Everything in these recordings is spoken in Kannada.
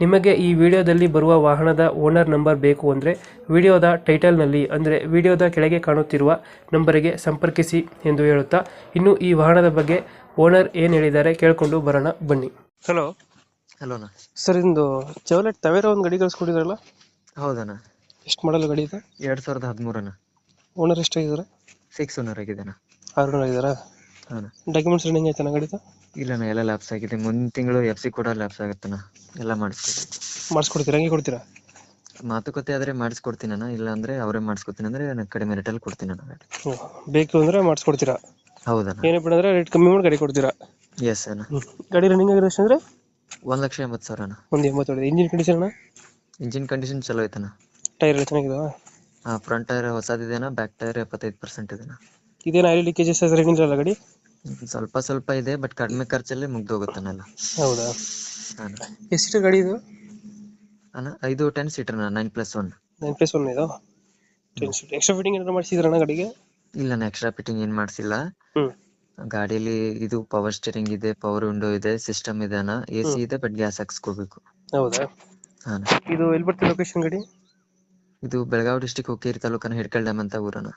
ನಿಮಗೆ ಈ ವಿಡಿಯೋದಲ್ಲಿ ಬರುವ ವಾಹನದ ಓನರ್ ನಂಬರ್ ಬೇಕು ಅಂದರೆ ವಿಡಿಯೋದ ಟೈಟಲ್ನಲ್ಲಿ ಅಂದರೆ ವಿಡಿಯೋದ ಕೆಳಗೆ ಕಾಣುತ್ತಿರುವ ನಂಬರಿಗೆ ಸಂಪರ್ಕಿಸಿ ಎಂದು ಹೇಳುತ್ತಾ ಇನ್ನು ಈ ವಾಹನದ ಬಗ್ಗೆ ಓನರ್ ಏನು ಹೇಳಿದ್ದಾರೆ ಕೇಳಿಕೊಂಡು ಬರೋಣ ಬನ್ನಿ. ಹಲೋ. ಹಲೋನಾ. ಸರ್ ಇಂದು ಚೌಲೆಟ್ ತವೇರ ಒಂದು ಗಡಿ ಕಳಿಸ್ಕೊಟ್ಟಿದ್ರಲ್ಲ? ಹೌದಣ್ಣ ಎಷ್ಟು ಮಾಡಲು ಗಡಿ ಇದೆ? ಎರಡು ಸಾವಿರದ ಹದಿಮೂರನ. ಓನರ್ ಎಷ್ಟಾಗಿದ್ದಾರೆ ಸಿಕ್ಸ್ ಓನರ್ ಆಗಿದ್ದಾನ. ಆರು ಆಗಿದ್ದಾರಾ? ಹಾಂ ಡಾಕ್ಯುಮೆಂಟ್ಸ್ ರನ್ನಿಂಗ್ ಆಯ್ತಾನ ಗಾಡಿದು? ಇಲ್ಲಣ್ಣ ಎಲ್ಲ ಲ್ಯಾಪ್ಸ್ ಆಗಿದೆ. ಮುಂದಿನ ತಿಂಗಳು ಎಫ್ ಸಿ ಕೂಡ ಲ್ಯಾಪ್ಸ್ ಆಗುತ್ತಣ್ಣ. ಎಲ್ಲ ಮಾಡಿಸ್ಕೊಡ್ತೀನಿ ಮಾಡಿಸ್ಕೊಡ್ತೀರಾ? ಹಂಗೆ ಕೊಡ್ತೀರಾ? ಮಾತುಕತೆ ಆದ್ರೆ ಮಾಡಿಸ್ಕೊಡ್ತೀನಣ್ಣ ಇಲ್ಲ ಅಂದರೆ ಅವರೇ ಮಾಡಿಸ್ಕೊಡ್ತೀನಿ ಅಂದ್ರೆ ನಾನು ಕಡಿಮೆ ರೇಟಲ್ಲಿ ಕೊಡ್ತೀನಣ್ಣ ಗಾಡಿ ಹ್ಞೂ ಬೇಕು ಅಂದರೆ ಮಾಡಿಸ್ಕೊಡ್ತೀರಾ? ಹೌದಣ್ಣ. ಏನೇ ಬಿಡಂದ್ರೆ ರೇಟ್ ಕಮ್ಮಿ ಮಾಡಿ ಗಾಡಿ ಕೊಡ್ತೀರಾ? ಎಸ್ ಅಣ್ಣ. ಗಾಡಿ ರನ್ನಿಂಗ್ ಆಗಿರೋ ಎಷ್ಟು ಅಂದರೆ? ಒಂದು ಲಕ್ಷ ಎಂಬತ್ತು ಸಾವಿರ ಅಣ್ಣ. ಒಂದು ಎಂಬತ್ತೊಂದು ಇಂಜಿನ್ ಕಂಡೀಷನ್ ಅಣ್ಣ? ಇಂಜಿನ್ ಕಂಡೀಷನ್ ಚಲೋ ಐತಣ್ಣ ಟೈರ್ ಎಲ್ಲ ಚೆನ್ನಾಗಿದಾವ? ಹಾಂ ಫ್ರಂಟ್ ಟೈರ್ ಹೊಸದಿದೆನಾ ಬ್ಯಾಕ್ ಟೈರ್ ಎಪ್ಪತ್ತೈದು ಪರ್ಸೆಂಟ್ ಇದೆನಾ ಇದೇನು ಆಯಿಲ್ ಲೀಕೇಜಸ್ ಅದ್ರ ಏನಿಲ್ಲ ಗಾಡಿ? ಸ್ವಲ್ಪ ಸ್ವಲ್ಪ ಇದೆ ಬಟ್ ಕಡಿಮೆ ಖರ್ಚಲ್ಲೇ ಮುಗ್ದೋಗುತ್ತೆ ನನ್ನ ಹೌದಾ? ಎಷ್ಟು ಗಾಡಿ ಇದು? ಅಣ್ಣ ಐದು ten seater nine plus one nine plus one ಇದು? ಟೆನ್ ಸೀಟ್ ಎಕ್ಸ್ಟ್ರಾ ಫಿಟ್ಟಿಂಗ್ ಏನಾದ್ರು ಮಾಡಿಸಿದ್ರಣ್ಣ ಗಾಡಿಗೆ? ಇಲ್ಲ ಎಕ್ಸ್ಟ್ರಾ ಫಿಟ್ಟಿಂಗ್ ಏನ್ ಮಾಡಿಸಿಲ್ಲ. ಗಾಡಿಯಲ್ಲಿ ಗಾಡಿಲಿ ಇದು ಪವರ್ ಸ್ಟೇರಿಂಗ್ ಇದೆ ಪವರ್ ವಿಂಡೋ ಇದೆ ಸಿಸ್ಟಮ್ ಇದೆ ಅಣ್ಣ ಎ ಸಿ ಇದೆ ಬಟ್ ಗ್ಯಾಸ್ ಹಾಕ್ಸ್ಕೋಬೇಕು. ಹೌದಾ? ಹಾಂ ಇದು ಎಲ್ಲಿ ಬರ್ತದೆ ಲೊಕೇಶನ್ ಗಾಡಿ? ಇದು ಬೆಳಗಾವಿ ಡಿಸ್ಟಿಕ್ ಹುಕ್ಕೇರಿ ತಾಲೂಕನ ಹಿಡ್ಕಲ್ ಡ್ಯಾಮ್ ಅಂತ ಊರನ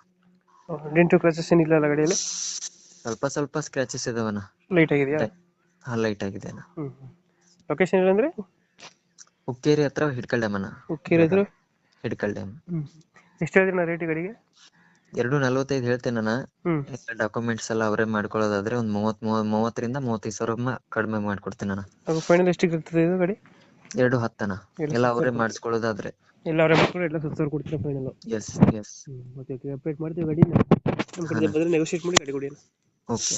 ಡೆಂಟು ಕ್ರಾಚಸ್ ಏನಿಲ್ಲ ಅಲ್ಲ ಗಾಡಿಯಲ್ಲಿ? ಸ್ವಲ್ಪ ಸ್ವಲ್ಪ ಸ್ಕ್ರಾಚಸ್ ಇದಾವಣ್ಣ. ಲೈಟ್ ಆಗಿದೆಯಾ? ಹಾ ಲೈಟ್ ಆಗಿದೆ ಅಣ್ಣ. ಲೊಕೇಶನ್ ಏನಂದ್ರೆ? ಉಕ್ಕೇರಿ ಹುಕ್ಕೇರಿ ಹತ್ರ ಹಿಡ್ಕಲ್ ಡ್ಯಾಮ್ ಅಣ್ಣ. ಉಕ್ಕೇರಿ ಹತ್ರ? ಹಿಡ್ಕಲ್ ಡ್ಯಾಮ್. ಎಷ್ಟು ಹೇಳಿದ್ರಿ ರೇಟ್ ಗಾಡಿಗೆ ಎರಡು ನಲ್ವತ್ತೈದು ಹೇಳ್ತೇನೆ ಹ್ಞೂ ಡಾಕ್ಯುಮೆಂಟ್ಸ್ ಎಲ್ಲ ಅವರೇ ಮಾಡ್ಕೊಳ್ಳೋದಾದ್ರೆ ಒಂದು ಮೂವತ್ ಮೂವ- ಮೂವತ್ತರಿಂದ ಮೂವತ್ತೈದು ಸಾವಿರ ಕಡಿಮೆ ಮಾಡ್ಕೊಡ್ತೀನಿ ಅಣ್ಣ. ಅದು ಫೈನಲ್ ಎಷ್ಟಿಗೆ ಇರ್ತದೆ ಇದು ಗಡಿ? ಎರಡು ಹತ್ತನ ಎಲ್ಲ ಅವರೇ ಮಾಡಿಸ್ಕೊಳ್ಳೋದಾದ್ರೆ ಎಲ್ಲ ಅವರೇ ಮಾಡ್ಕೊಂಡು ಎಲ್ಲ ಸುತ್ತ ಕೊಡ್ತೀನಿ final yes yes okay okay update ಮಾಡ್ತೀವಿ ಗಾಡಿನ. ನಮ್ಮ ಕಡೆ ಬಂದರೆ ನೆಗೋಷಿಯೇಟ್ ಮಾಡಿ ಗಡಿ ಕೊಡಿ ಓಕೆ